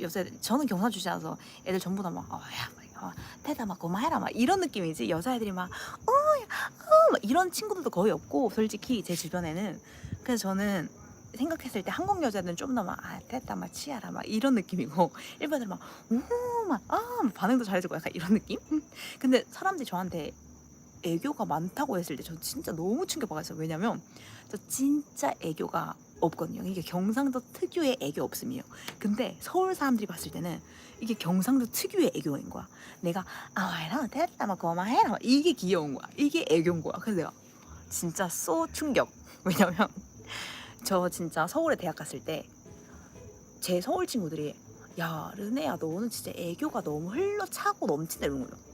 여자 저는 경상 출신이라서 애들 전부 다 막 어, 야, 막, 어, 태다 막 고마해라 막 이런 느낌이지 여자애들이 막 어, 어, 막 이런 친구들도 거의 없고 솔직히 제 주변에는 그래서 저는 생각했을 때 한국 여자들은 좀 더 막 아, 됐다 막 치아라 막 이런 느낌이고 일본들은 막오막아 반응도 잘해주고 약간 이런 느낌? 근데 사람들이 저한테 애교가 많다고 했을 때 저 진짜 너무 충격받았어요. 왜냐면 저 진짜 애교가 없거든요. 이게 경상도 특유의 애교 없음이에요. 근데 서울 사람들이 봤을 때는 이게 경상도 특유의 애교인 거야. 내가 아 이러면 됐다 막 고마해라 막 이게 귀여운 거야. 이게 애교인 거야. 그래서 내가 진짜 쏘 충격. 왜냐면 저 진짜 서울에 대학 갔을 때 제 서울 친구들이 야 르네야 너는 진짜 애교가 너무 흘러차고 넘친다 이런 거예요.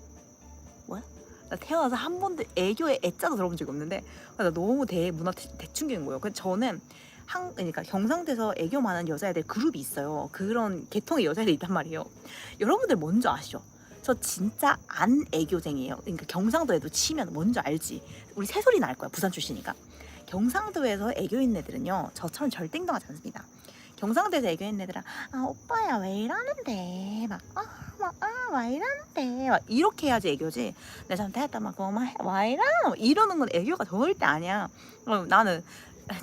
뭐야? 나 태어나서 한 번도 애교의 애자도 들어본 적이 없는데 나 너무 대문화 대- 대충격인 거예요. 그래서 저는 한 그러니까 경상도에서 애교 많은 여자애들 그룹이 있어요. 그런 계통의 여자애들 있단 말이에요. 여러분들 먼저 아시죠? 저 진짜 안 애교쟁이에요. 그러니까 경상도에도 치면 뭔지 알지. 우리 새소리 날 거야. 부산 출신이니까. 경상도에서 애교 있는 애들은요. 저처럼 절대 행동하지 않습니다. 경상도에서 애교 있는 애들은 아 오빠야 왜 이러는데 막아막아왜 이러는데 막 이렇게 해야지 애교지. 내 잘못했다 막 고마워 와 이러 이러는 건 애교가 절대 아니야. 그럼 나는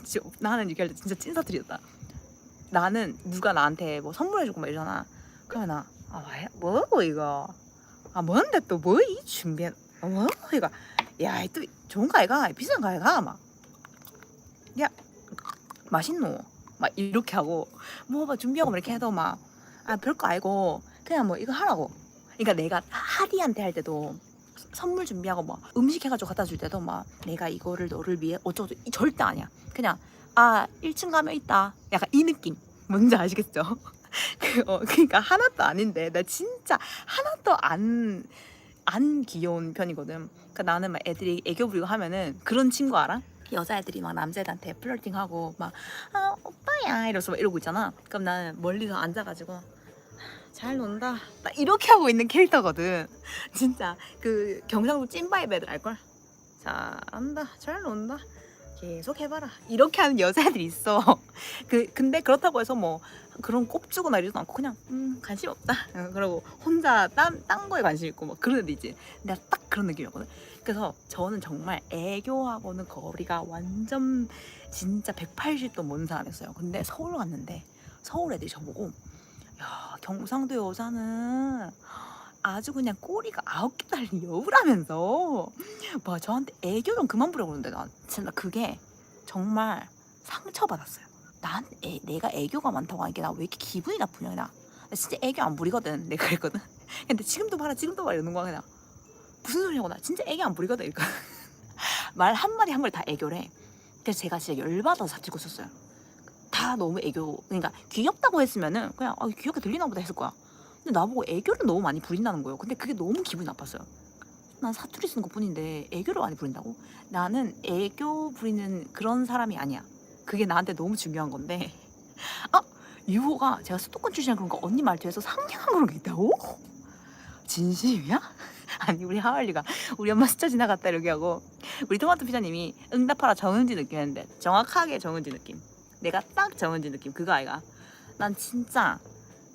진짜 나는 얘기할 때 진짜 찐사투리였다. 나는 누가 나한테 뭐 선물해주고 막 이러잖아. 그러면 나, 아, 왜, 뭐고, 이거? 아, 뭔데 또 뭐 이 준비해? 아, 뭐 이거? 야, 또 좋은 거 아이가? 비싼 거 아이가? 막. 야, 맛있노? 막 이렇게 하고, 뭐, 막 준비하고 막 이렇게 해도 막, 아, 별거 아니고, 그냥 뭐 이거 하라고. 그러니까 내가 하리한테 할 때도 선물 준비하고 뭐 음식 해가지고 갖다 줄 때도 막 내가 이거를 너를 위해 어쩌고 절대 아니야. 그냥 아 1층 가면 있다. 약간 이 느낌. 뭔지 아시겠죠? 그, 어, 그러니까 하나도 아닌데 나 진짜 하나도 안, 안 귀여운 편이거든. 그러니까 나는 막 애들이 애교 부리고 하면은 그런 친구 알아? 여자애들이 막 남자애들한테 플러팅하고 막 아, 오빠야 이러면서 막 이러고 있잖아. 그럼 나는 멀리서 앉아가지고 잘 논다. 딱 이렇게 하고 있는 캐릭터거든. 진짜 그 경상도 찐바이브 애들 알걸? 잘한다. 잘 논다. 계속 해봐라. 이렇게 하는 여자애들이 있어. 그 근데 그렇다고 해서 뭐 그런 꼽주거나 이러지도 않고 그냥 음 관심 없다. 어, 그러고 혼자 딴, 딴 거에 관심 있고 막 그런 애들 있지. 내가 딱 그런 느낌이었거든. 그래서 저는 정말 애교하고는 거리가 완전 진짜 180도 먼 사람이었어요. 근데 서울 갔는데 서울 애들이 저보고 야 경상도 여자는 아주 그냥 꼬리가 아홉 개 달린 여우라면서 뭐 저한테 애교 좀 그만 부려 그러는데 난 진짜 그게 정말 상처받았어요. 난 애, 내가 애교가 많다고 하니까 나 왜 이렇게 기분이 나쁘냐 나. 나 진짜 애교 안 부리거든. 내가 그랬거든. 근데 지금도 봐라 지금도 봐라 이러는 거야 그냥. 무슨 소리냐고 나 진짜 애교 안 부리거든 이거. 말 한마디 한마디 다 애교래. 그래서 제가 진짜 열받아서 사투고 있었어요. 다 너무 애교 그러니까 귀엽다고 했으면은 그냥 아, 귀엽게 들리나 보다 했을 거야. 근데 나보고 애교를 너무 많이 부린다는 거예요. 근데 그게 너무 기분이 나빴어요. 난 사투리 쓰는 것 뿐인데 애교를 많이 부린다고? 나는 애교 부리는 그런 사람이 아니야. 그게 나한테 너무 중요한 건데. 아! 유호가 제가 수도권 출신이라 그런가 언니 말투에서 상냥한 그런 게 있다고? 진심이야? 아니 우리 하얼리가 우리 엄마 스쳐 지나갔다 이렇게 하고 우리 토마토 피자님이 응답하라 정은지 느낌 했는데 정확하게 정은지 느낌 내가 딱 정은지 느낌 그거 아이가? 난 진짜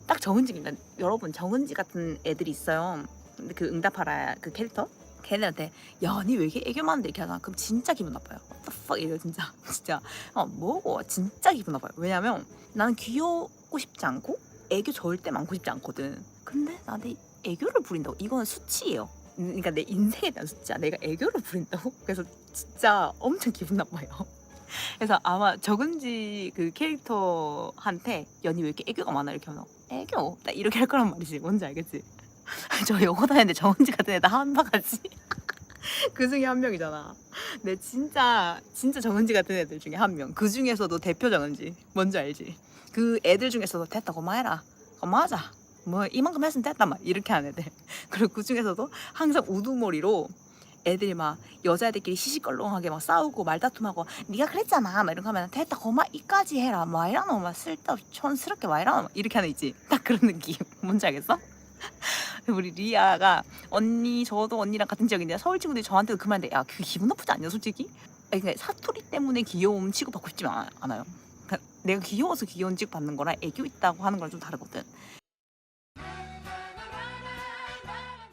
딱 정은지입니다 여러분 정은지 같은 애들이 있어요. 근데 그 응답하라 그 캐릭터? 걔네한테 야니 왜 이렇게 애교 많은데 이렇게 하나? 그럼 진짜 기분 나빠요. What the fuck? 이래요 진짜. 진짜. 어 뭐고 진짜 기분 나빠요. 왜냐면 나는 귀여우고 싶지 않고 애교 절대 많고 싶지 않거든. 근데 나한테 애교를 부린다고? 이거는 수치예요. 그러니까 내 인생에 대한 수치야. 내가 애교를 부린다고? 그래서 진짜 엄청 기분 나빠요 그래서 아마 적은지 그 캐릭터한테 연이 왜 이렇게 애교가 많아? 이렇게 하면 애교? 딱 이렇게 할 거란 말이지. 뭔지 알겠지? 저 영어 다니는데 정은지 같은 애다 한 바가지. 그 중에 한 명이잖아. 내 진짜 진짜 정은지 같은 애들 중에 한명그 중에서도 대표 정은지. 뭔지 알지? 그 애들 중에서도 됐다 고마해라. 고마하자. 뭐 이만큼 했으면 됐다. 막 이렇게 하는 애들. 그리고 그 중에서도 항상 우두머리로 애들이 막 여자애들끼리 시시껄렁하게 막 싸우고 말다툼하고 네가 그랬잖아. 막 이런 거 하면 됐다. 고마. 이까지 해라. 막 이러노 막 쓸데없이 촌스럽게 막 이러노 막 이렇게 하는 거 있지. 딱 그런 느낌. 뭔지 알겠어? 우리 리아가 언니 저도 언니랑 같은 지역인데 서울 친구들이 저한테도 그 말인데. 야 그게 기분 나쁘지 않냐 솔직히? 그러니까 사투리 때문에 귀여움 취급받고 싶지 않아요. 그러니까 내가 귀여워서 귀여운 취급받는 거랑 애교 있다고 하는 거랑 좀 다르거든